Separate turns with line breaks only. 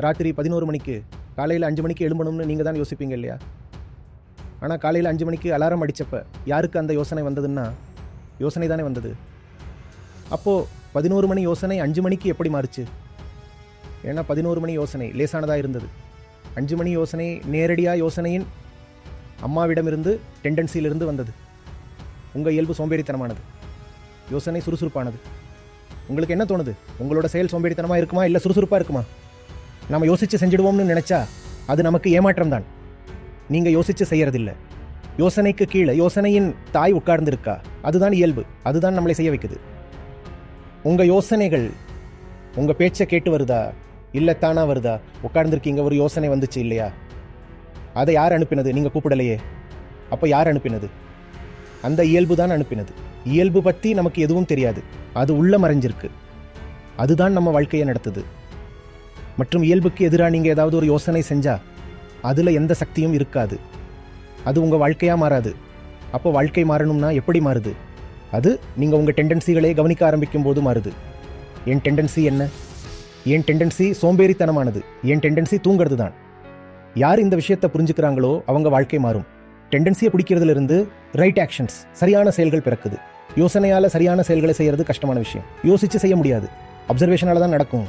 ராத்திரி பதினோரு மணிக்கு காலையில் அஞ்சு மணிக்கு எழும்பணும்னு நீங்கள் தான் யோசிப்பீங்க இல்லையா? ஆனால் காலையில் அஞ்சு மணிக்கு அலாரம் அடித்தப்ப யாருக்கு அந்த யோசனை வந்ததுன்னா யோசனை தானே வந்தது. அப்போது பதினோரு மணி யோசனை அஞ்சு மணிக்கு எப்படி மாறுச்சு? ஏன்னா பதினோரு மணி யோசனை லேசானதாக இருந்தது. அஞ்சு மணி யோசனை நேரடியாக யோசனையின் அம்மாவிடமிருந்து டெண்டன்சியிலிருந்து வந்தது. உங்கள் இயல்பு சோம்பேறித்தனமானது. யோசனை சுறுசுறுப்பானது. உங்களுக்கு என்ன தோணுது? உங்களோட செயல் சோம்பேறித்தனமாக இருக்குமா? இல்லை சுறுசுறுப்பாக இருக்குமா? நம்ம யோசித்து செஞ்சிடுவோம்னு நினச்சா அது நமக்கு ஏமாற்றம் தான் நீங்கள் யோசித்து செய்யறதில்ல. யோசனைக்கு கீழே யோசனையின் தாய் உட்கார்ந்துருக்கா? அதுதான் இயல்பு. அதுதான் நம்மளை செய்ய வைக்குது. உங்கள் யோசனைகள் உங்கள் பேச்சை கேட்டு வருதா? இல்லை தானா வருதா? உட்கார்ந்துருக்கீங்க ஒரு யோசனை வந்துச்சு இல்லையா? அதை யார் அனுப்பினது? நீங்கள் கூப்பிடலையே. அப்போ யார் அனுப்பினது? அந்த இயல்பு தான் அனுப்பினது. இயல்பு பற்றி நமக்கு எதுவும் தெரியாது. அது உள்ள மறைஞ்சிருக்கு. அதுதான் நம்ம வாழ்க்கையை நடத்துது. மற்றும் இயல்புக்கு எதிராக நீங்கள் ஏதாவது ஒரு யோசனை செஞ்சால் அதில் எந்த சக்தியும் இருக்காது. அது உங்கள் வாழ்க்கையாக மாறாது. அப்போ வாழ்க்கை மாறணும்னா எப்படி மாறுது? அது நீங்கள் உங்கள் டெண்டன்சிகளை கவனிக்க ஆரம்பிக்கும் போது மாறுது. என் டெண்டன்சி என்ன? என் டெண்டன்சி சோம்பேறித்தனமானது. என் டெண்டன்சி தூங்குறது தான் யார் இந்த விஷயத்தை புரிஞ்சுக்கிறாங்களோ அவங்க வாழ்க்கை மாறும். டெண்டன்சியை பிடிக்கிறதுல இருந்து ரைட் ஆக்ஷன்ஸ் சரியான செயல்கள் பிறக்குது. யோசனையால் சரியான செயல்களை செய்கிறது கஷ்டமான விஷயம். யோசித்து செய்ய முடியாது. அப்சர்வேஷனால தான் நடக்கும்.